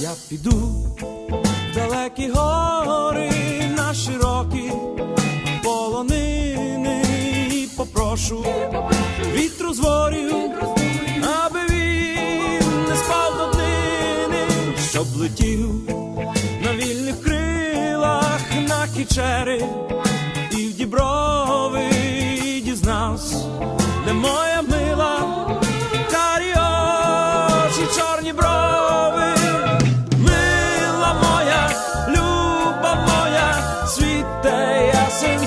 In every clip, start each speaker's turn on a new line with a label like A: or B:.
A: Я піду в далекі гори на широкі полонини і попрошу вітру з аби він не спав до днини, щоб летів на вільних крилах на кічери і в діброви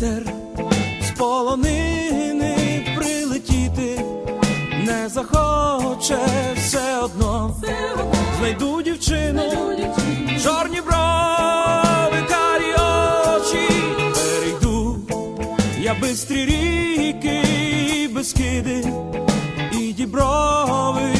A: вітер з полонини прилетіти. Не захоче все одно. Знайду дівчину, чорні брови, карі очі, перейду я бистрі ріки, і безкиди, і діброви,